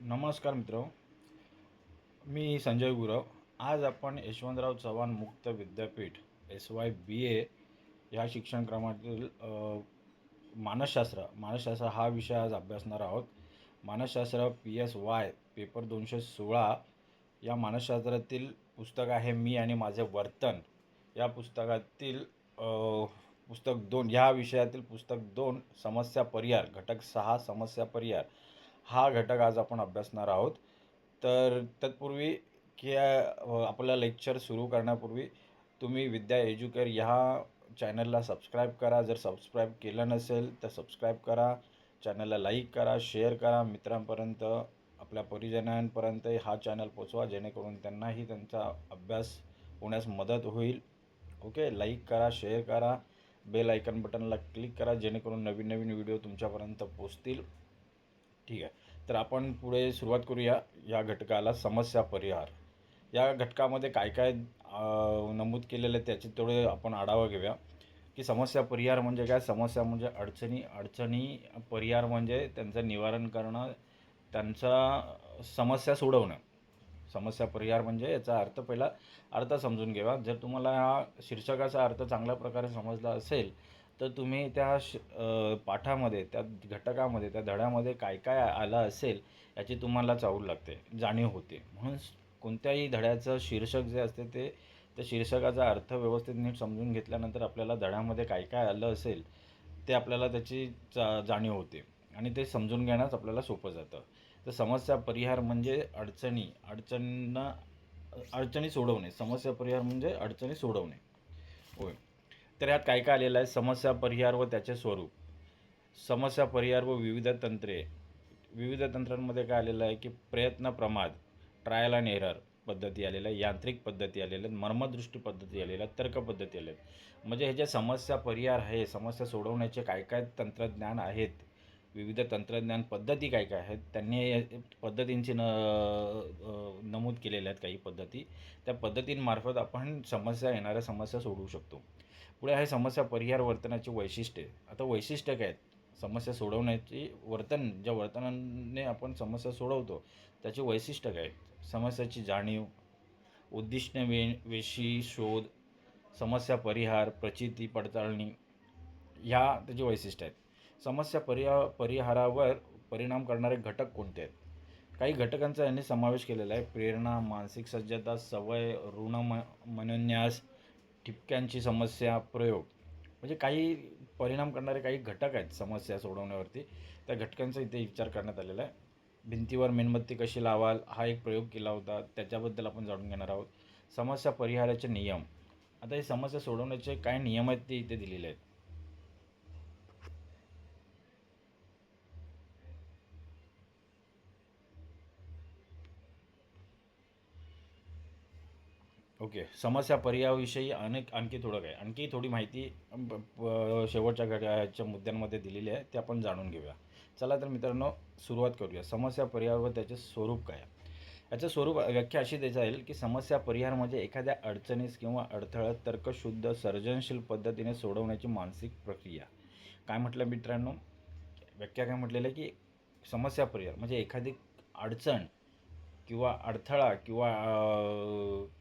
नमस्कार मित्र मी संजय गुरव. आज आपण यशवंतराव चव्हाण मुक्त विद्यापीठ एस वाय बी ए या शिक्षण क्रमातील मानसशास्त्र मानसशास्त्र हा विषय आज अभ्यासणार आहोत. मानसशास्त्र पी एस वाय पेपर दोनशे सोळा या मानसशास्त्रातील पुस्तक आहे मी आणि माझे वर्तन. या पुस्तकातील पुस्तक दोन ह्या विषयातील पुस्तक दोन समस्या परिहार घटक सहा समस्या परिहार. हा घटक आज आपण अभ्यासणार आहोत. तर तत्पूर्वी की आपलं लेक्चर सुरू करण्यापूर्वी तुम्ही विद्या एज्युकेअर ह्या चॅनलला सबस्क्राईब करा. जर सबस्क्राईब केलं नसेल तर सबस्क्राईब करा. चॅनलला लाईक करा शेअर करा. मित्रांपर्यंत आपल्या परिजनांपर्यंत हा चॅनल पोचवा जेणेकरून त्यांनाही त्यांचा अभ्यास होण्यास मदत होईल. ओके? लाईक करा शेअर करा. बेल आयकन बटनला क्लिक करा जेणेकरून नवीन नवीन व्हिडिओ तुमच्यापर्यंत पोचतील. ठीक आहे. तर आपण पुढे सुरुवात करूया या घटकाला समस्या परिहार. या घटकामध्ये काय काय नमूद केलेलं आहे त्याचे थोडे आपण आढावा घेऊया. की समस्या परिहार म्हणजे काय? समस्या म्हणजे अडचणी अडचणी परिहार म्हणजे त्यांचं निवारण करणं त्यांचा समस्या सोडवणं. समस्या परिहार म्हणजे याचा अर्थ पहिला अर्थ समजून घ्यावा जर तुम्हाला हा शीर्षकाचा अर्थ चांगल्या प्रकारे समजला असेल तर तुम्ही त्या श पाठामध्ये त्या घटकामध्ये त्या धड्यामध्ये काय काय आलं असेल याची तुम्हाला चावल लागते जाणीव होते. म्हणून कोणत्याही धड्याचं शीर्षक जे असते ते त्या शीर्षकाचा अर्थ व्यवस्थित नीट समजून घेतल्यानंतर आपल्याला धड्यामध्ये काय काय आलं असेल ते आपल्याला त्याची जा जाणीव होते. आणि ते समजून घेण्यास आपल्याला सोपं जातं. तर समस्या परिहार म्हणजे अडचणी अडचणींना अडचणी सोडवणे. समस्या परिहार म्हणजे अडचणी सोडवणे. होय. तर यात काय काय आलेलं आहे? समस्या परिहार व त्याचे स्वरूप. समस्या परिहार व विविध तंत्रे. विविध तंत्रांमध्ये काय आलेलं आहे की प्रयत्न प्रमाद ट्रायल अँड एरर पद्धती आलेल्या यांत्रिक पद्धती आलेल्या आहेत मर्मदृष्टी पद्धती आलेल्या आहेत तर्क पद्धती आलेल्या आहेत. म्हणजे हे जे समस्या परिहार आहे समस्या सोडवण्याचे काय काय तंत्रज्ञान आहेत विविध तंत्रज्ञान पद्धती काय काय आहेत त्यांनी पद्धतींची न नमूद केलेल्या आहेत काही पद्धती. त्या पद्धतींमार्फत आपण समस्या येणाऱ्या समस्या सोडवू शकतो. पुढे आहे समस्या परिहार वर्तनाची वैशिष्ट्ये. आता वैशिष्ट्य काय आहेत? समस्या सोडवण्याची वर्तन ज्या वर्तनाने आपण समस्या सोडवतो त्याची वैशिष्ट्य काय आहेत? समस्याची जाणीव उद्दिष्ट वे वेशी शोध समस्या परिहार प्रचिती पडताळणी ह्या त्याची वैशिष्ट्य आहेत. समस्या परिहा परिहारावर परिणाम करणारे घटक कोणते आहेत? काही घटकांचा यांनी समावेश केलेला आहे. प्रेरणा मानसिक सज्जता सवय ऋण म मनोन्यास ठिपक्यांची समस्या प्रयोग. म्हणजे काही परिणाम करणारे काही घटक आहेत समस्या सोडवण्यावरती. त्या घटकांचा इथे विचार करण्यात आलेला आहे. भिंतीवर मेणबत्ती कशी लावाल? हा एक प्रयोग केला होता. त्याच्याबद्दल आपण जाणून घेणार आहोत. समस्या परिहाराचे नियम. आता हे समस्या सोडवण्याचे काय नियम आहेत ते इथे दिलेले आहेत. ओके. समस्या पर्यायाविषयी अनेक आणखी थोडं काय? आणखी थोडी माहिती शेवटच्या घड्याच्या मुद्द्यांमध्ये दिलेली आहे ते आपण जाणून घेऊया. चला तर मित्रांनो सुरुवात करूया. समस्या पर्याय व त्याचे स्वरूप काय? आहे? याचं स्वरूप व्याख्या अशी देता येईल की समस्या परिहार म्हणजे एखाद्या अडचणीस किंवा अडथळ्यात तर्कशुद्ध सर्जनशील पद्धतीने सोडवण्याची मानसिक प्रक्रिया. काय म्हटलं मित्रांनो? व्याख्या काय म्हटलेलं आहे की समस्या परिहार म्हणजे एखादी अडचण किंवा अडथळा किंवा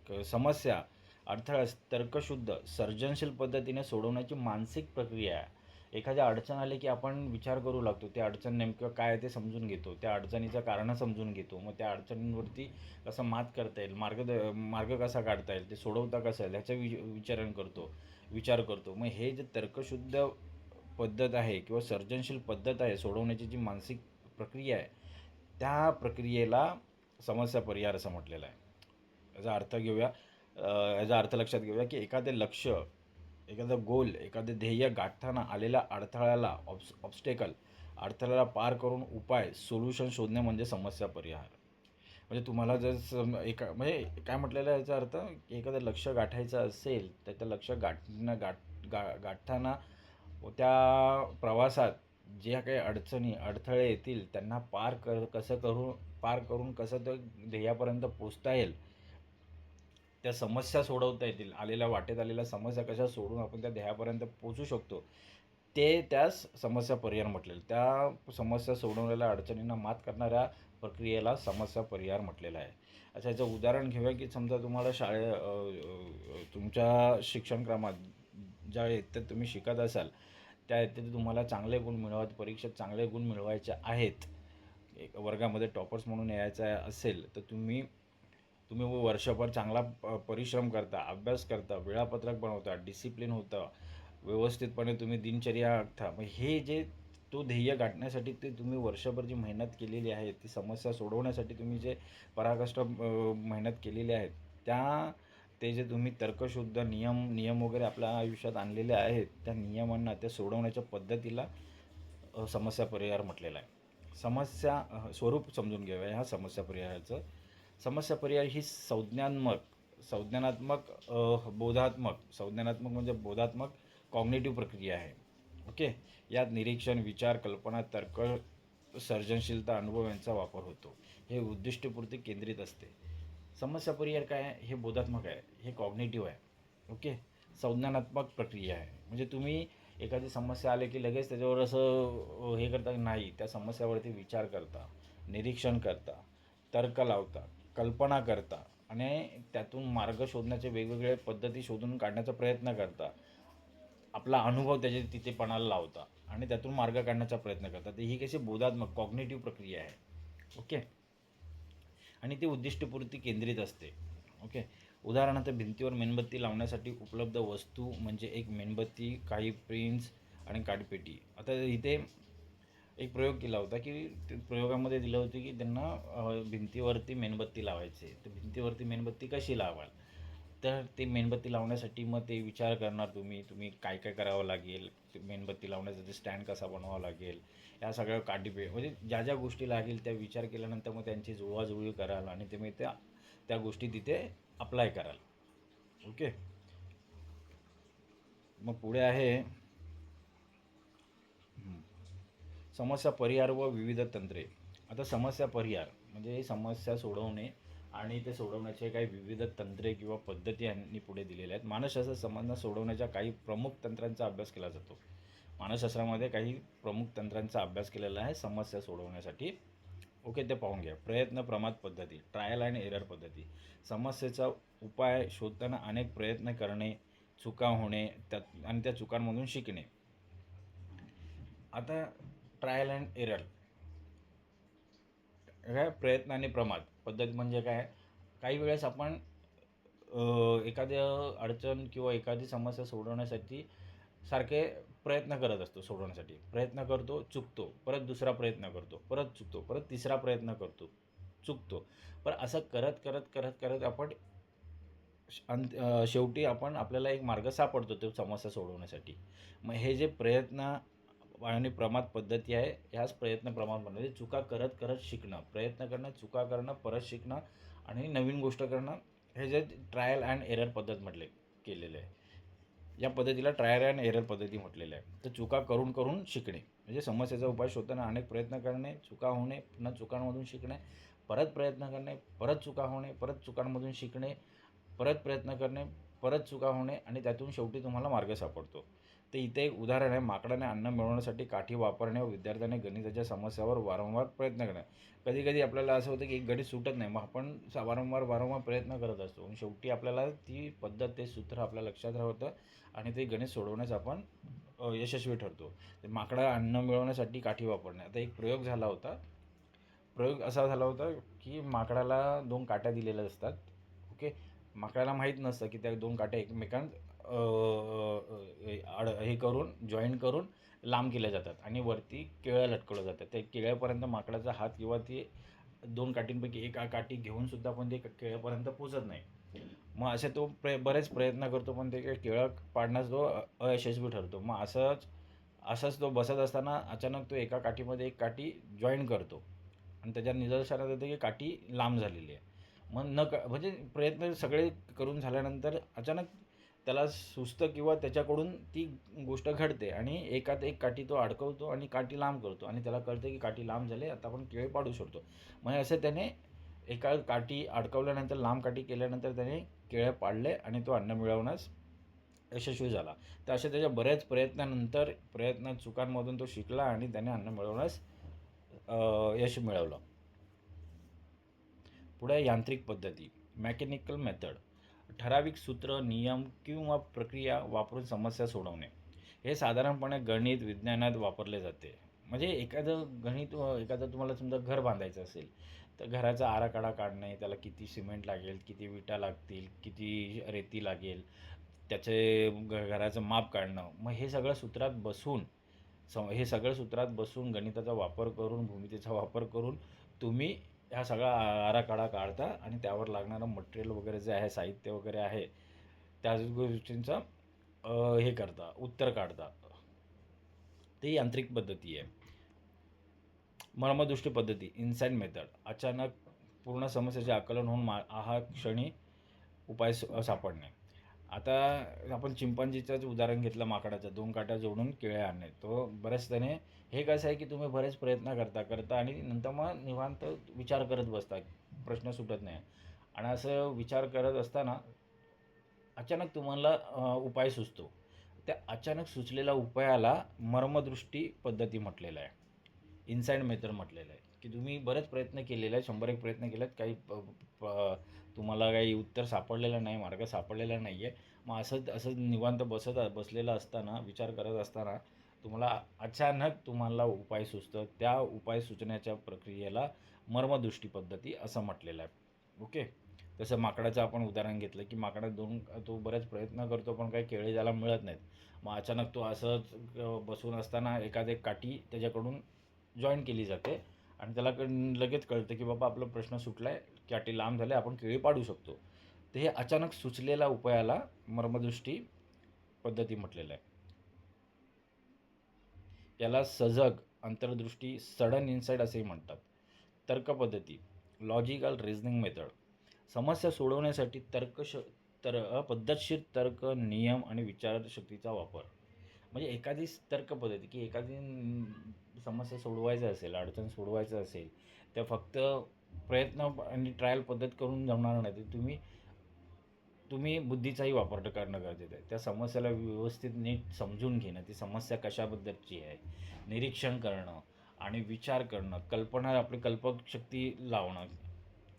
क- समस्या अडथळा तर्कशुद्ध सर्जनशील पद्धतीने सोडवण्याची मानसिक प्रक्रिया आहे. एखाद्या अडचण आली की आपण विचार करू लागतो. त्या अडचण नेमकं काय आहे ते समजून घेतो. त्या अडचणीचं कारणं समजून घेतो. मग त्या अडचणींवरती कसं मात करता येईल? मार्ग मार्ग कसा काढता येईल? ते सोडवता कसं येईल? ह्याचं वि विचारण करतो. विचार करतो. मग हे जे तर्कशुद्ध पद्धत आहे किंवा सर्जनशील पद्धत आहे सोडवण्याची जी मानसिक प्रक्रिया आहे त्या प्रक्रियेला समस्या परिहार असं म्हटलेलं आहे. याचा अर्थ घेऊया याचा अर्थ लक्षात घेऊया की एखादे लक्ष एखादं गोल एखादं ध्येय गाठताना आलेल्या अडथळ्याला ऑब्स ऑब्स्टेकल अडथळ्याला पार करून उपाय सोल्युशन शोधणे म्हणजे समस्या परिहार. म्हणजे तुम्हाला जर सम एका म्हणजे काय म्हटलेलं आहे याचा अर्थ की एखादं लक्ष गाठायचं असेल तर त्या लक्ष गाठणं गाठ गा गाठताना व त्या प्रवासात ज्या काही अडचणी अडथळे येतील त्यांना पार कर कसं करून पार करून कसं ते ध्येयापर्यंत पोचता येईल त्या समस्या सोडवता येतील आलेल्या वाटेत आलेल्या समस्या कशा सोडून आपण त्या ध्येयापर्यंत पोचू शकतो ते त्यास समस्या परिहार म्हटलेलं. त्या समस्या सोडवलेल्या अडचणींना मात करणाऱ्या प्रक्रियेला समस्या परिहार म्हटलेला आहे. अच्छा याचं उदाहरण घेऊया की समजा तुम्हाला शाळे तुमच्या शिक्षणक्रमात ज्या इयत्तेत तुम्ही शिकत असाल त्या इयत्तेत तुम्हाला चांगले गुण मिळवत परीक्षेत चांगले गुण मिळवायचे आहेत. एक वर्गामध्ये टॉपर्स म्हणून यायचं असेल तर तुम्ही तुम्ही वर्षभर चांगला प परिश्रम करता अभ्यास करता वेळापत्रक बनवता डिसिप्लिन होतं व्यवस्थितपणे तुम्ही दिनचर्या आखता. मग हे जे तो ध्येय गाठण्यासाठी ते तुम्ही वर्षभर जी मेहनत केलेली आहे ती समस्या सोडवण्यासाठी तुम्ही जे पराकष्ट मेहनत केलेली आहे त्या ते जे तुम्ही तर्कशुद्ध नियम नियम वगैरे आपल्या आयुष्यात आणलेले आहेत त्या नियमांना त्या सोडवण्याच्या पद्धतीला समस्या परिहार म्हटलेला आहे. समस्या स्वरूप समजून घेऊया ह्या समस्या परिहाराचं समस्या परिहार ही संज्ञात्मक संज्ञानात्मक बोधात्मक. संज्ञानात्मक म्हणजे बोधात्मक कॉग्नेटिव्ह प्रक्रिया आहे. ओके यात निरीक्षण विचार कल्पना तर्क सर्जनशीलता अनुभव यांचा वापर होतो. हे उद्दिष्टपूर्ती केंद्रित असते. समस्या परिहार काय आहे? हे बोधात्मक आहे. हे कॉग्नेटिव्ह आहे. ओके संज्ञानात्मक प्रक्रिया आहे. म्हणजे तुम्ही एखादी समस्या आली की लगेच त्याच्यावर असं हे करता नाही त्या समस्यावरती विचार करता निरीक्षण करता तर्क लावता कल्पना करता आणि त्यातून मार्ग शोधण्याचे वेगवेगळे पद्धती शोधून काढण्याचा प्रयत्न करता. आपला अनुभव त्याच्या तिथे पणाला लावता आणि त्यातून मार्ग काढण्याचा प्रयत्न करता. तर ही कशी बोधात्मक कॉग्नेटिव्ह प्रक्रिया आहे. ओके? आणि ती उद्दिष्टपूर्ती केंद्रित असते. ओके? उदाहरणार्थ भिंतीवर मेणबत्ती लावण्यासाठी उपलब्ध वस्तू म्हणजे एक मेणबत्ती काही प्रिन्स आणि काडपेटी. आता इथे एक प्रयोग केला होता की ते प्रयोगामध्ये दिलं होतं की त्यांना भिंतीवरती मेणबत्ती लावायचे. तर भिंतीवरती मेणबत्ती कशी लावाल? तर ते मेणबत्ती लावण्यासाठी मग ते विचार करणार तुम्ही तुम्ही काय काय करावं लागेल? मेणबत्ती लावण्यासाठी स्टँड कसा बनवावा लागेल? या सगळ्या काठीपे म्हणजे ज्या ज्या गोष्टी लागेल त्या विचार केल्यानंतर मग त्यांची जुळवाजुळवी कराल आणि तुम्ही त्या त्या गोष्टी तिथे अप्लाय कराल. ओके मग पुढे आहे समस्या परिहार व विविध तंत्रे. आता समस्या परिहार म्हणजे समस्या सोडवणे आणि ते सोडवण्याचे काही विविध तंत्रे किंवा पद्धती यांनी पुढे दिलेल्या आहेत. मानसशास्त्र समस्या सोडवण्याच्या काही प्रमुख तंत्रांचा अभ्यास केला जातो. मानसशास्त्रामध्ये काही प्रमुख तंत्रांचा अभ्यास केलेला आहे समस्या सोडवण्यासाठी. ओके ते पाहून घ्या. प्रयत्न प्रमाद पद्धती ट्रायल अँड एरर पद्धती. समस्येचा उपाय शोधताना अनेक प्रयत्न करणे चुका होणे त्यात आणि त्या चुकांमधून शिकणे. आता ट्रायल अँड एरर काय प्रयत्न आणि प्रमाद पद्धत म्हणजे काय? काही वेळेस आपण एखाद्या अडचण किंवा एखादी समस्या सोडवण्यासाठी सारखे प्रयत्न करत असतो सोडवण्यासाठी. प्रयत्न करतो चुकतो. परत दुसरा प्रयत्न करतो. परत चुकतो. परत तिसरा प्रयत्न करतो. चुकतो. पण असं करत करत करत करत आपण श- अंत शेवटी आपण आपल्याला एक मार्ग सापडतो तो समस्या सोडवण्यासाठी. मग हे जे प्रयत्न आणि प्रमाद पद्धती आहे ह्याच प्रयत्न प्रमाण म्हणजे चुका करत करत शिकणं. प्रयत्न करणं चुका करणं परत शिकणं आणि नवीन गोष्ट करणं हे जे ट्रायल अँड एरर पद्धत म्हटले केलेले आहे. या पद्धतीला ट्रायर अँड एरर पद्धती म्हटलेल्या आहे. तर चुका करून करून शिकणे. म्हणजे समस्येचा उपाय शोधताना अनेक प्रयत्न करणे चुका होणे पुन्हा चुकांमधून शिकणे परत प्रयत्न करणे परत चुका होणे परत चुकांमधून शिकणे परत प्रयत्न करणे परत चुका होणे आणि त्यातून शेवटी तुम्हाला मार्ग सापडतो. तर इथे एक उदाहरण आहे माकडाने अन्न मिळवण्यासाठी काठी वापरणे व विद्यार्थ्याने गणिताच्या समस्यावर वारंवार प्रयत्न करणे. कधी कधी आपल्याला असं होतं की एक गणित सुटत नाही मग आपण सा- वारंवार वारंवार प्रयत्न करत असतो. आणि शेवटी आपल्याला ती पद्धत ते सूत्र आपल्या लक्षात राहतं आणि ते गणित सोडवण्यास आपण यशस्वी ठरतो. ते माकडा अन्न मिळवण्यासाठी काठी वापरणे. आता एक प्रयोग झाला होता. प्रयोग असा झाला होता की माकडाला दोन काट्या दिलेल्या असतात. ओके? माकडाला माहीत नसतं की त्या दोन काट्या एकमेकांत आड हे करून जॉईन करून लांब केल्या जातात आणि वरती केळं लटकवलं जातं त्या केळ्यापर्यंत माकडाचा हात किंवा ती दोन काठींपैकी एका काठी घेऊनसुद्धा पण ते केळ्यापर्यंत पोचत नाही. मग असे तो प्र बरेच प्रयत्न करतो पण ते केळं पाडण्यास तो अयशस्वी ठरतो. मग असंच असंच तो बसत असताना अचानक तो एका काठीमध्ये एक काठी जॉईन करतो. आणि त्याच्या निदर्शनात येतं की काठी लांब झालेली आहे. मग न क म्हणजे प्रयत्न सगळे करून झाल्यानंतर अचानक त्याला सुचतं किंवा त्याच्याकडून ती गोष्ट घडते आणि एकात एक काठी तो अडकवतो आणि काठी लांब करतो आणि त्याला कळतं की काठी लांब झाली आता आपण केळी पाडू शकतो. मग असं त्याने एका काठी अडकवल्यानंतर लांब काठी केल्यानंतर त्याने केळे पाडले आणि तो अन्न मिळवण्यास यशस्वी झाला. तर अशा त्याच्या बऱ्याच प्रयत्नानंतर प्रयत्न चुकांमधून तो शिकला आणि त्याने अन्न मिळवण्यास यश मिळवलं. पुढे यांत्रिक पद्धती मेकॅनिकल मेथड ठराविक सूत्र नियम किंवा प्रक्रिया वापरून समस्या सोडवणे. हे साधारणपणे गणित विज्ञानात वापरले जाते. म्हणजे एखादं गणित एखादं तुम्हाला समजा घर बांधायचं असेल तर घराचा आराखडा काढणे त्याला किती सिमेंट लागेल किती विटा लागतील किती रेती लागेल त्याचे घ घराचं माप काढणं मग हे सगळं सूत्रात बसून सम हे सगळं सूत्रात बसून गणिताचा वापर करून भूमितीचा वापर करून तुम्ही ह्या सगळा आराखडा काढता आणि त्यावर लागणारं मटेरियल वगैरे जे आहे साहित्य वगैरे आहे त्या गोष्टींचा हे करता उत्तर काढता. ती यांत्रिक पद्धती आहे. मर्मदृष्टी पद्धती इन्साइड मेथड अचानक पूर्ण समस्येचे आकलन होऊन मा हा क्षणी उपाय सापडणे. आता आपण चिंपांजीचंच उदाहरण घेतलं माकडाचं. दोन काट्या जोडून केळ्या आणणे. तो बऱ्याच त्याने हे कसं आहे की तुम्ही बरेच प्रयत्न करता करता आणि नंतर मग निवांत विचार करत बसता प्रश्न सुटत नाही. आणि असं विचार करत असताना अचानक तुम्हाला उपाय सुचतो. त्या अचानक सुचलेल्या उपायाला मर्मदृष्टी पद्धती म्हटलेलं आहे. इन्साइड मेथड म्हटलेलं आहे. की तुम्ही बरेच प्रयत्न केलेले आहेत शंभर एक प्रयत्न केलेत काही प- प- तुम्हाला काही उत्तर सापडलेलं नाही मार्ग सापडलेला नाही आहे मग असं असं निवांत बसत बसलेलं असताना विचार करत असताना तुम्हाला अचानक तुम्हाला उपाय सुचतं त्या उपाय सुचण्याच्या प्रक्रियेला मर्मदृष्टी पद्धती असं म्हटलेलं आहे. ओके? तसं माकडाचं आपण उदाहरण घेतलं की माकडा दोन तो बरेच प्रयत्न करतो पण काही केळी त्याला मिळत नाहीत. मग अचानक तो असंच बसून असताना एखादी काठी त्याच्याकडून जॉईन केली जाते आणि त्याला लगेच कळतं की बाबा आपला प्रश्न सुटला आहे काठी लांब झाले आपण केळी पाडू शकतो. ते हे अचानक सुचलेल्या उपायाला मर्मदृष्टी पद्धती म्हटलेलं आहे. याला सजग अंतर्दृष्टी सडन इन्साईट असेही म्हणतात. तर्कपद्धती लॉजिकल रिझनिंग मेथड समस्या सोडवण्यासाठी तर्कश तर पद्धतशीर तर्क नियम आणि विचारशक्तीचा वापर. म्हणजे एखादी तर्क पद्धती की एखादी समस्या सोडवायचं असेल अडचण सोडवायचं असेल तर फक्त प्रयत्न आणि ट्रायल पद्धत करून जमणार नाही. तर तुम्ही तुम्ही बुद्धीचाही वापर करणं गरजेचं आहे. त्या समस्याला व्यवस्थित नीट समजून घेणं ती समस्या कशाबद्दलची आहे निरीक्षण करणं आणि विचार करणं कल्पना आपली कल्पकशक्ती लावणं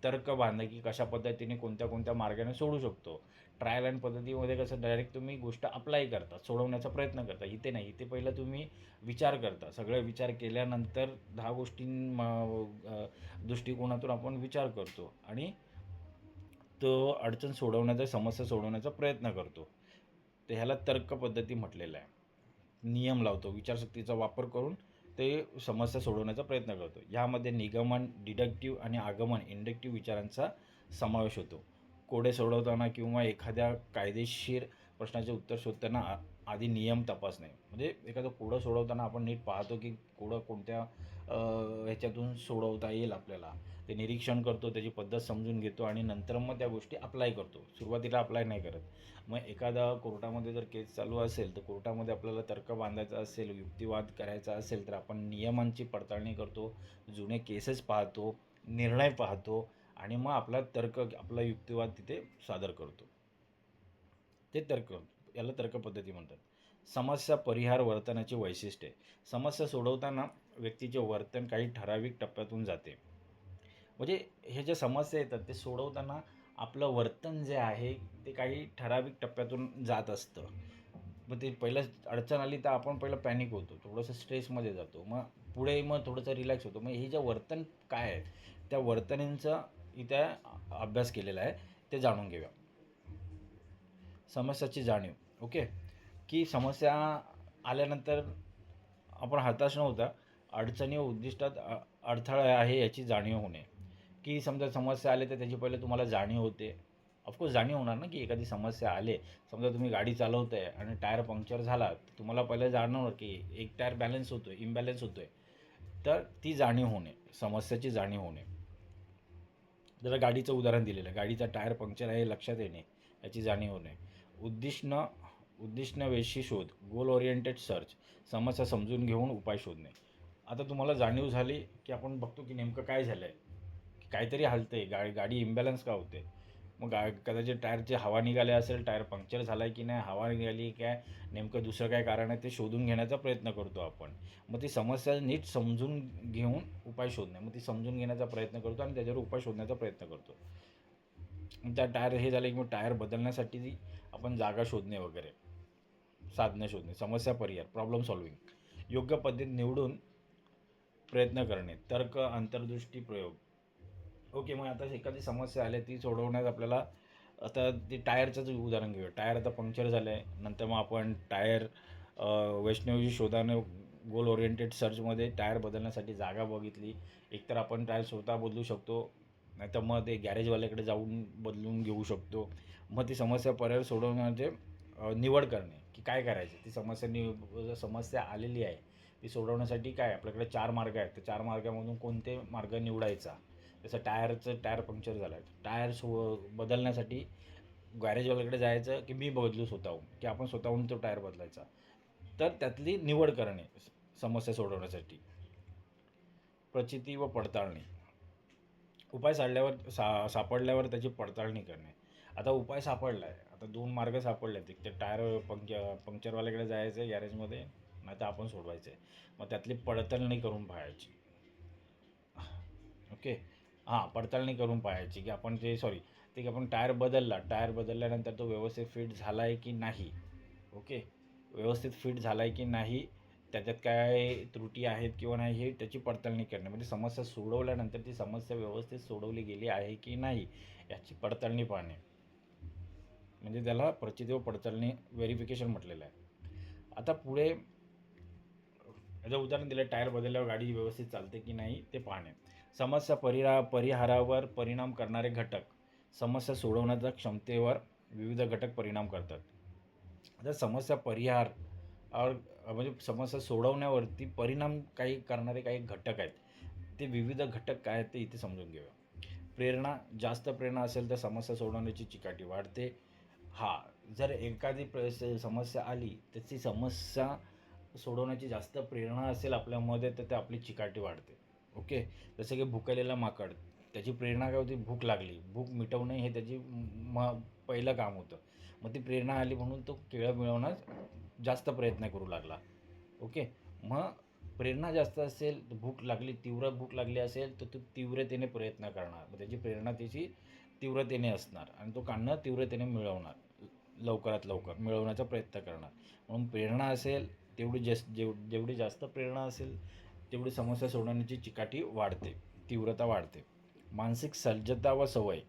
तर्क बांधणं की कशा पद्धतीने कोणत्या कोणत्या मार्गाने सोडू शकतो. ट्रायल अँड पद्धतीमध्ये कसं डायरेक्ट तुम्ही गोष्ट अप्लाय करता सोडवण्याचा प्रयत्न करता इथे नाही इथे पहिलं तुम्ही विचार करता. सगळे विचार केल्यानंतर दहा गोष्टीं दृष्टिकोनातून आपण विचार करतो आणि तो अडचण सोडवण्याचा समस्या सोडवण्याचा प्रयत्न करतो. तर ह्याला तर्क पद्धती म्हटलेलं आहे. नियम लावतो विचारशक्तीचा वापर करून ते समस्या सोडवण्याचा प्रयत्न करतो. ह्यामध्ये निगमन डिडक्टिव्ह आणि आगमन इंडक्टिव्ह विचारांचा समावेश होतो. कोडे सोडवताना किंवा एखाद्या कायदेशीर प्रश्नाचे उत्तर शोधताना आधी नियम तपासणे. म्हणजे एखादं कोडं सोडवताना आपण नीट पाहतो की कोडं कोणत्या ह्याच्यातून सोडवता येईल आपल्याला. ते निरीक्षण करतो त्याची पद्धत समजून घेतो आणि नंतर मग त्या गोष्टी अप्लाय करतो. सुरुवातीला अप्लाय नाही करत. मग एखादा कोर्टामध्ये जर केस चालू असेल तर कोर्टामध्ये आपल्याला तर्क बांधायचा असेल युक्तिवाद करायचा असेल तर आपण नियमांची पडताळणी करतो जुने केसेस पाहतो निर्णय पाहतो आणि मग आपला तर्क आपला युक्तिवाद तिथे सादर करतो. ते तर्क याला तर्कपद्धती म्हणतात. समस्या परिहार वर्तनाचे वैशिष्ट्य. समस्या सोडवताना व्यक्तीचे वर्तन काही ठराविक टप्प्यातून जाते. म्हणजे हे ज्या समस्या येतात ते सोडवताना आपलं वर्तन जे आहे ते काही ठराविक टप्प्यातून जात असतं. मग ते पहिलं अडचण आली तर आपण पहिलं पॅनिक होतो. थोडंसं स्ट्रेसमध्ये जातो. मग पुढे मग थोडंसं रिलॅक्स होतो. मग हे जे वर्तन काय आहे त्या वर्तनांचा इथे अभ्यास केलेला आहे ते जाणून घेऊया. समस्याची जाणीव. ओके की समस्या आल्यानंतर आपण हताश न होता अडचणी व उद्दिष्टात अडथळा आहे याची जाणीव होणे. की समजा समस्या आले तर त्याची पहिले तुम्हाला जाणीव होते. ऑफकोर्स जाणीव होणार ना की एखादी समस्या आले. समजा तुम्ही गाडी चालवताय आणि टायर पंक्चर झाला तुम्हाला पहिले जाणवणार की एक टायर बॅलन्स होतो आहे इम्बॅलन्स आहे तर ती जाणीव होणे समस्याची जाणीव होणे. जरा गाडीचं उदाहरण दिलेलं आहे गाडीचा टायर पंक्चर आहे लक्षात येणे याची जाणीव होणे. उद्दिष्ट उद्दिष्टवेशी शोध गोल ओरिएंटेड सर्च समस्या समजून घेऊन उपाय शोधणे. आता तुम्हाला जाणीव झाली की आपण बघतो की नेमकं काय झालं आहे काहीतरी हलतंय. गाडी गाडी इम्बॅलन्स का होते? मग गा कदाचित टायरची हवा निघाली असेल टायर पंक्चर झाला आहे की नाही हवा निघाली काय नेमकं दुसरं काय कारण आहे ते शोधून घेण्याचा प्रयत्न करतो आपण. मग ती समस्या नीट समजून घेऊन उपाय शोधणे. मग ती समजून घेण्याचा प्रयत्न करतो आणि त्याच्यावर उपाय शोधण्याचा प्रयत्न करतो. त्या टायर हे झालं की मग टायर बदलण्यासाठी आपण जागा शोधणे वगैरे साधनं शोधणे समस्या परिहार प्रॉब्लेम सॉल्विंग योग्य पद्धत निवडून प्रयत्न करणे तर्क अंतर्दृष्टी प्रयोग ओके मग आता एखादी समस्या आली ती सोडवण्यात आपल्याला आता ते टायरचंच उदाहरण घेऊया. टायर आता पंक्चर झालं आहे नंतर मग आपण टायर वैष्णवी शोधानं गोल ओरिएंटेड सर्चमध्ये टायर बदलण्यासाठी जागा बघितली. एकतर आपण टायर स्वतः बदलू शकतो नाहीतर मग ते गॅरेजवाल्याकडे जाऊन बदलून घेऊ शकतो. मग ती समस्या पर्याय सोडवण्याचे निवड करणे की काय करायचं? ती समस्या नि समस्या आलेली आहे ती सोडवण्यासाठी काय? आपल्याकडे चार मार्ग आहेत. तर चार मार्गामधून कोणते मार्ग निवडायचा? जसं टायरचं टायर पंक्चर झालं. आहे टायर सो बदलण्यासाठी गॅरेजवाल्याकडे जायचं की मी बदलू स्वतःहून की आपण स्वतःहून तो टायर बदलायचा. तर त्यातली निवड करणे समस्या सोडवण्यासाठी. प्रचिती व पडताळणी. उपाय साडल्यावर सा सापडल्यावर त्याची पडताळणी करणे. आता उपाय सापडला आहे आता दोन मार्ग सापडले आहेत एक ते टायर पंक्च पंक्चरवाल्याकडे जायचं आहे गॅरेजमध्ये नाही तर आपण सोडवायचं आहे मग त्यातली पडताळणी करून पाहायची. ओके? हां पडताळणी करून पाहायची की आपण जे सॉरी ते की आपण टायर बदलला टायर बदलल्यानंतर तो व्यवस्थित फिट झाला आहे की नाही? ओके व्यवस्थित फिट झाला आहे की नाही? त्याच्यात काय त्रुटी आहेत किंवा नाही हे त्याची पडताळणी करणे म्हणजे समस्या सोडवल्यानंतर ती समस्या व्यवस्थित सोडवली गेली आहे की नाही याची पडताळणी पाहणे. म्हणजे त्याला प्रचिदेव पडताळणी व्हेरिफिकेशन म्हटलेलं आहे. आता पुढे याचं उदाहरण दिलं टायर बदलल्यावर गाडी व्यवस्थित चालते की नाही ते पाहणे. समस्या परिहा परिहारावर परिणाम करणारे घटक. समस्या सोडवण्याच्या क्षमतेवर विविध घटक परिणाम करतात. तर समस्या परिहार और म्हणजे समस्या सोडवण्यावरती परिणाम काही करणारे काही घटक आहेत. ते विविध घटक काय आहेत ते इथे समजून घेऊया. प्रेरणा जास्त प्रेरणा असेल तर समस्या सोडवण्याची चिकाटी वाढते. हा जर एखादी प्र समस्या आली तर ती समस्या सोडवण्याची जास्त प्रेरणा असेल आपल्यामध्ये तर ते आपली चिकाटी वाढते. ओके? जसं की भुकेलेला माकड त्याची प्रेरणा काय होती? भूक लागली. भूक मिटवणे हे त्याची म पहिलं काम होतं. मग ती प्रेरणा आली म्हणून तो केळं मिळवण्यास जास्त प्रयत्न करू लागला. ओके? मग प्रेरणा जास्त असेल तर भूक लागली तीव्र भूक लागली असेल तर तो तीव्रतेने प्रयत्न करणार. मग त्याची प्रेरणा त्याची तीव्रतेने असणार आणि तो काढणं तीव्रतेने मिळवणार. लवकरात लवकर मिळवण्याचा प्रयत्न करणार. म्हणून प्रेरणा असेल तेवढी जस जेव जेवढी जास्त प्रेरणा असेल तेवढी समस्या सोडवण्याची चिकाटी वाढते तीव्रता वाढते. मानसिक सज्जता व सवय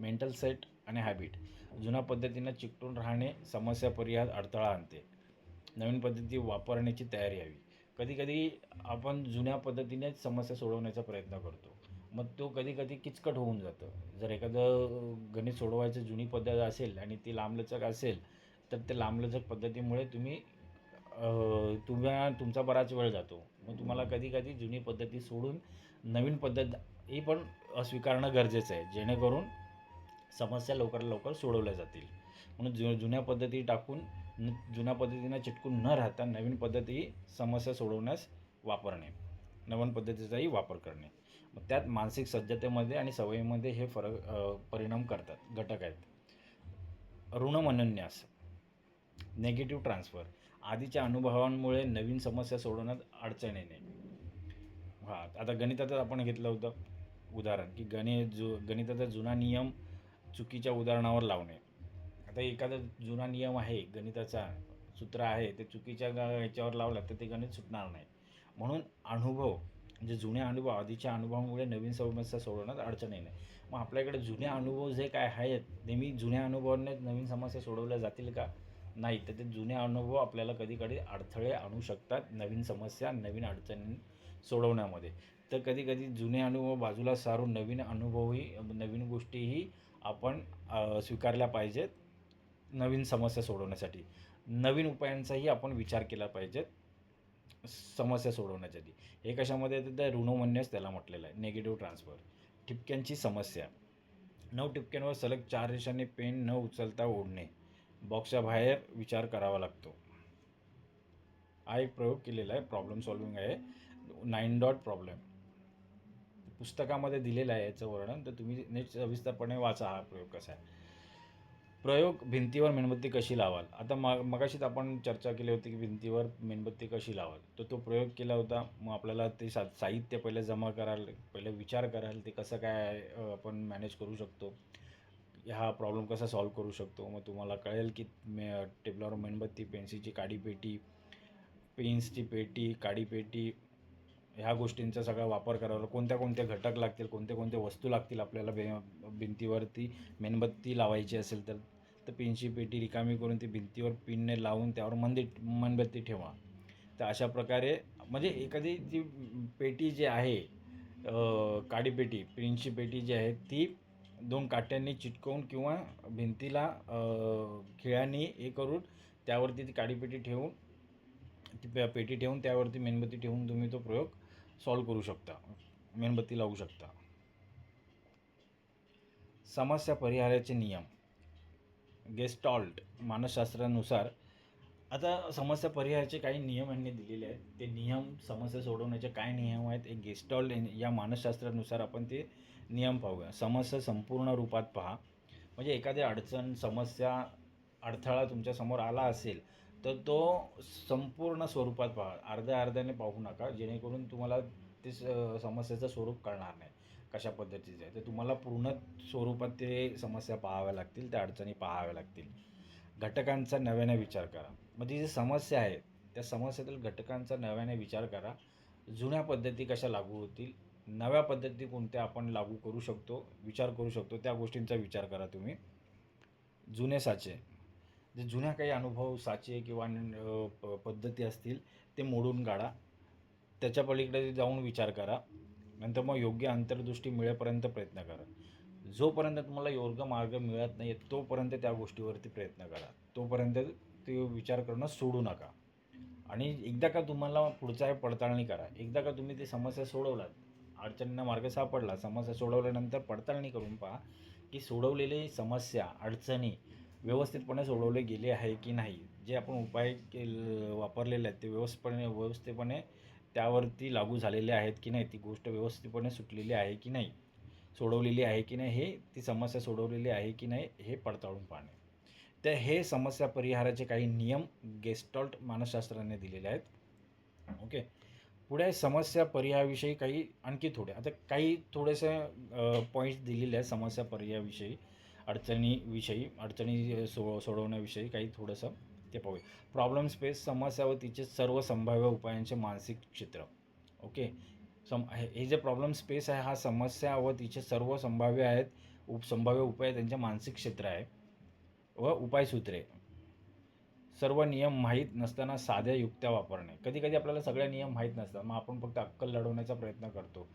मेंटल सेट आणि हॅबिट जुन्या पद्धतीनं चिकटून राहणे समस्या परिहार अडथळा आणते. नवीन पद्धती वापरण्याची तयारी हवी. कधीकधी आपण जुन्या पद्धतीनेच समस्या सोडवण्याचा प्रयत्न करतो. मग तो कधी कधी किचकट होऊन जातं. जर एखादं गणित सोडवायचं जुनी पद्धत असेल आणि ती लांबलचक असेल तर ते लांबलचक पद्धतीमुळे तुम्ही तुम्हाला तुम्हा तुमचा बराच वेळ जातो. मग तुम्हाला कधी कधी जुनी पद्धती सोडून नवीन पद्धत ही पण स्वीकारणं गरजेचं आहे. जेणेकरून समस्या लवकरात लवकर सोडवल्या जातील. म्हणून जु जुन्या पद्धती टाकून जुन्या पद्धतीनं चिटकून न राहता नवीन पद्धती समस्या सोडवण्यास वापरणे. नवीन पद्धतीचाही वापर करणे. मग त्यात मानसिक सज्जतेमध्ये आणि सवयीमध्ये हे फरक परिणाम करतात घटक आहेत. ऋणमनन्यास नेगेटिव्ह ट्रान्सफर आधीच्या अनुभवांमुळे नवीन समस्या सोडवण्यात अडचण येणे. हां आता गणितातच आपण घेतलं होतं उदाहरण की गणित जु गणिताचा जुना नियम चुकीच्या उदाहरणावर लावणे. आता एखादा जुना नियम आहे गणिताचा सूत्र आहे ते चुकीच्या याच्यावर लावलं तर ते गणित सुटणार नाही. म्हणून अनुभव म्हणजे जुने अनुभव आधीच्या अनुभवामुळे नवीन समस्या सोडवण्यात अडचण येणे. मग आपल्याकडे जुने अनुभव जे काय आहेत नेहमी जुन्या अनुभवाने नवीन समस्या सोडवल्या जातील का? नाही तर ते जुने अनुभव आपल्याला कधी कधी अडथळे आणू शकतात नवीन समस्या नवीन अडचणी सोडवण्यामध्ये. तर कधी कधी जुने अनुभव बाजूला सारून नवीन अनुभवही नवीन गोष्टीही आपण स्वीकारल्या पाहिजेत नवीन समस्या सोडवण्यासाठी. नवीन उपायांचाही आपण विचार केला पाहिजेत समस्या सोडवण्यासाठी. हे कशामध्ये येतं? तर ऋणमन्यस त्याला म्हटलेलं आहे. निगेटिव्ह ट्रान्सफर ठिपक्यांची समस्या. नऊ ठिपक्यांवर सलग चार रेषांनी पेन न उचलता ओढणे. बॉक्सच्या बाहेर विचार करावा लागतो. हा एक प्रयोग केलेला आहे. प्रॉब्लेम सॉल्विंग आहे. नाईन डॉट प्रॉब्लेम पुस्तकामध्ये दिलेलं आहे याचं वर्णन. तर तुम्ही नीट सविस्तरपणे वाचा हा प्रयोग कसा आहे. प्रयोग भिंतीवर मेणबत्ती कशी लावाल? आता मग मगाशीच आपण चर्चा केली होती की भिंतीवर मेणबत्ती कशी लावाल? तर तो प्रयोग केला होता. मग आपल्याला ते सा साहित्य पहिले जमा कराल पहिले विचार कराल ते कसं काय आपण मॅनेज करू शकतो? हा प्रॉब्लेम कसा सॉल्व करू शकतो? मग तुम्हाला कळेल की मे टेबलावर मेणबत्ती पेन्सिलची काडी पेटी पेन्सची पेटी काडी पेटी ह्या गोष्टींचा सगळा वापर करावा. कोणत्या कोणत्या घटक लागतील कोणत्या कोणत्या वस्तू लागतील आपल्याला बे भिंतीवरती मेणबत्ती लावायची असेल तर तर पिनची पेटी रिकामी करून ती भिंतीवर पिनने लावून त्यावर मंदी मेणबत्ती ठेवा. तर अशा प्रकारे म्हणजे एखादी जी पेटी जी आहे काडीपेटी पिनची पेटी जी आहे ती दोन काट्यांनी चिटकवून किंवा भिंतीला खिळ्यांनी हे करून त्यावरती ती काडी पेटी ठेवून ती पे पेटी ठेवून त्यावरती मेणबत्ती ठेवून तुम्ही तो प्रयोग सॉल्व करू शकता. मेणबत्ती लावू शकता. समस्या परिहाराचे नियम. गेस्टॉल्ट मानसशास्त्रानुसार आता समस्या परिहाराचे काही नियम यांनी दिलेले आहेत. ते नियम समस्या सोडवण्याचे काय नियम आहेत? एक गेस्टॉल्ट या मानसशास्त्रानुसार आपण ते नियम पाहूया समस्या संपूर्ण रूपात पहा. म्हणजे एखादी अडचण समस्या अडथळा तुमच्यासमोर आला असेल तर तो संपूर्ण स्वरूपात पहा. अर्ध्या अर्ध्याने पाहू नका. जेणेकरून तुम्हाला ते स- समस्येचं स्वरूप कळणार नाही. कशा पद्धतीचं आहे. तर तुम्हाला पूर्ण स्वरूपात ते समस्या पाहाव्या लागतील त्या अडचणी पाहाव्या लागतील. घटकांचा नव्याने विचार करा. म्हणजे जी समस्या आहे त्या समस्येतील घटकांचा नव्याने विचार करा. जुन्या पद्धती कशा लागू होतील नव्या पद्धती कोणत्या आपण लागू करू शकतो विचार करू शकतो त्या गोष्टींचा विचार करा तुम्ही. जुने साचे. जे जुन्या काही अनुभव साचे किंवा प- पद्धती असतील ते मोडून काढा. त्याच्या पलीकडे जाऊन विचार करा. नंतर मग योग्य अंतर्दृष्टी मिळेपर्यंत प्रयत्न करा. जोपर्यंत तुम्हाला योग्य मार्ग मिळत नाही तोपर्यंत त्या गोष्टीवरती प्रयत्न करा. तोपर्यंत ते विचार करणं सोडू नका. आणि एकदा का तुम्हाला पुढचा पडताळणी करा. एकदा का तुम्ही ती समस्या सोडवलात अडचणींना मार्ग सापडला समस्या सोडवल्यानंतर पडताळणी करून पहा की सोडवलेली समस्या अडचणी व्यवस्थितपणे सोडवले गेले आहे की नाही? जे आपण उपाय केल वापरलेले आहेत ते व्यवस्थितपणे व्यवस्थितपणे त्यावरती लागू झालेले आहेत की नाही? ती गोष्ट व्यवस्थितपणे सुटलेली आहे की नाही? सोडवलेली आहे की नाही? हे ती समस्या सोडवलेली आहे की नाही? हे पडताळून पाहणे. तर हे समस्या परिहाराचे काही नियम गेस्टॉल्ट मानसशास्त्राने दिलेले आहेत. ओके? पुढे समस्या पर्यायाविषयी काही आणखी थोडे आता काही थोडेसे पॉईंट्स दिलेले आहेत समस्या पर्यायाविषयी अडचणीविषयी अडचणी सो सोडवण्याविषयी काही थोडंसं ते पाहूया. प्रॉब्लेम स्पेस समस्या व तिचे सर्व संभाव्य उपायांचे मानसिक चित्र ओके सम हे हे जे प्रॉब्लेम स्पेस आहे हा समस्या व तिचे सर्व संभाव्य आहेत उप संभाव्य उपाय त्यांचे मानसिक क्षेत्र आहे. व उपायसूत्रे. सर्व नियम माहीत नसताना साध्या युक्त्या वापरणे. कधी कधी आपल्याला सगळे नियम माहीत नसतात. मग आपण फक्त अक्कल लढवण्याचा प्रयत्न करतो.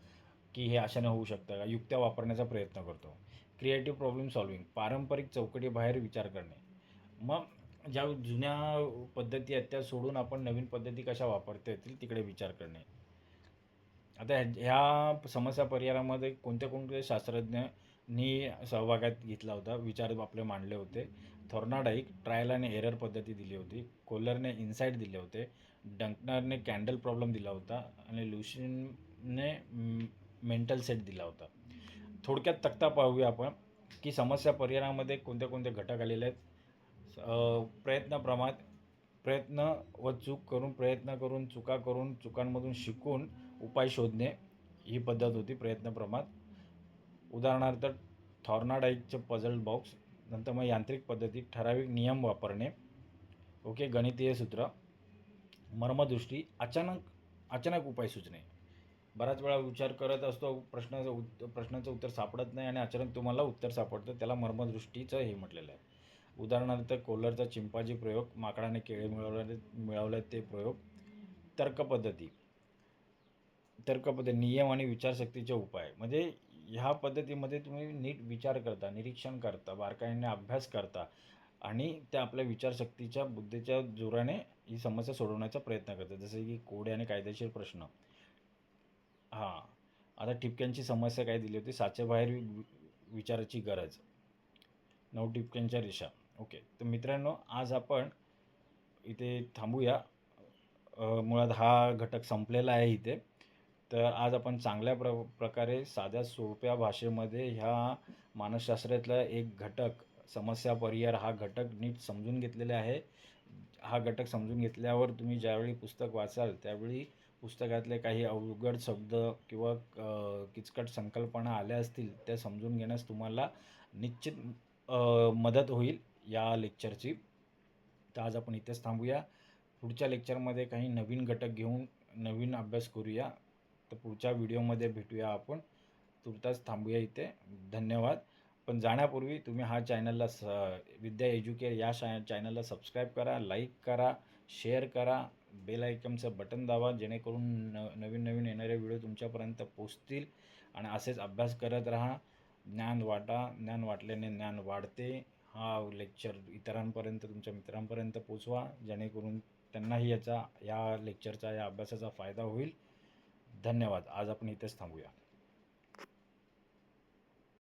की हे अशाने होऊ शकतं का? युक्त्या वापरण्याचा प्रयत्न करतो. क्रिएटिव्ह प्रॉब्लेम सॉल्विंग पारंपरिक चौकटीबाहेर विचार करणे. मग ज्या जुन्या पद्धती आहेत त्या सोडून आपण नवीन पद्धती कशा वापरता येतील तिकडे विचार करणे. आता ह्या- ह्या समस्या परिहारामध्ये कोणत्या कोणत्या शास्त्रज्ञांनी सहभागात घेतला होता? विचार आपले मांडले होते. थॉर्नाडाईक ट्रायल आणि एरर पद्धती दिली होती. कोलरने इन्साईट दिले होते. डंकनरने कॅन्डल प्रॉब्लेम दिला होता आणि लुशिनने मेंटल सेट दिला होता. थोडक्यात तक्ता पाहूया आपण की समस्या परिहारामध्ये कोणत्या कोणते घटक आलेले आहेत. अ, प्रयत्न प्रयत्न व चूक करून प्रयत्न करून चुका करून चुकांमधून शिकून उपाय शोधणे ही पद्धत होती प्रयत्नप्रमाण उदाहरणार्थ थॉर्नाडाईकचे पझल बॉक्स नंतर मग यांत्रिक पद्धती ठराविक नियम वापरणे. ओके गणितीय सूत्र. मर्मदृष्टी अचानक अचानक उपाय सुचणे. बराच वेळा विचार करत असतो प्रश्नाचं उत्तर प्रश्नाचं उत्तर सापडत नाही आणि अचानक तुम्हाला उत्तर सापडतं त्याला मर्मदृष्टीचं हे म्हटलेलं आहे. उदाहरणार्थ कोलरचा चिंपाजी प्रयोग माकडाने केळे मिळवले मिळवले ते प्रयोग. तर्कपद्धती. तर्कपद्धती नियम आणि विचारशक्तीचे उपाय. म्हणजे ह्या पद्धतीमध्ये तुम्ही नीट विचार करता निरीक्षण करता बारकाईने अभ्यास करता आणि त्या आपल्या विचारशक्तीच्या बुद्धीच्या जोराने ही समस्या सोडवण्याचा प्रयत्न करतात जसे की कोडे आणि कायदेशीर प्रश्न. हां. आता ठिपक्यांची समस्या काय दिली होती? साचेबाहेर विचाराची गरज. नऊ ठिपक्यांच्या रेषा. ओके. तर मित्रांनो आज आपण इथे थांबूया. मुळात हा घटक संपलेला आहे इथे. तर आज आपण चांगल्या प्र प्रकारे साध्या सोप्या भाषेमध्ये ह्या मानसशास्त्रातला एक घटक समस्या परिहार हा घटक नीट समजून घेतलेला आहे. हा घटक समजून घेतल्यावर तुम्ही ज्यावेळी पुस्तक वाचाल त्यावेळी पुस्तकातले काही अवघड शब्द किंवा किचकट संकल्पना आल्या असतील त्या समजून घेण्यास तुम्हाला निश्चित मदत होईल या लेक्चरची. तर आज आपण इथेच थांबूया. पुढच्या लेक्चरमध्ये काही नवीन घटक घेऊन नवीन अभ्यास करूया. तर पुढच्या व्हिडिओमध्ये भेटूया आपण. तुर्तास थांबूया इथे. धन्यवाद. पण जाण्यापूर्वी तुम्ही हा चॅनलला स विद्या एज्युकेअर या शा चॅनलला सबस्क्राईब करा लाईक करा शेअर करा बेल आयकमचं बटन दाबा जेणेकरून न नवीन नवीन येणारे व्हिडिओ तुमच्यापर्यंत पोचतील आणि असेच अभ्यास करत राहा. ज्ञान वाटा ज्ञान वाटल्याने ज्ञान वाढते. हा लेक्चर इतरांपर्यंत तुमच्या मित्रांपर्यंत पोचवा जेणेकरून त्यांनाही याचा या लेक्चरचा या अभ्यासाचा फायदा होईल. धन्यवाद. आज आपण इथेच थांबूया.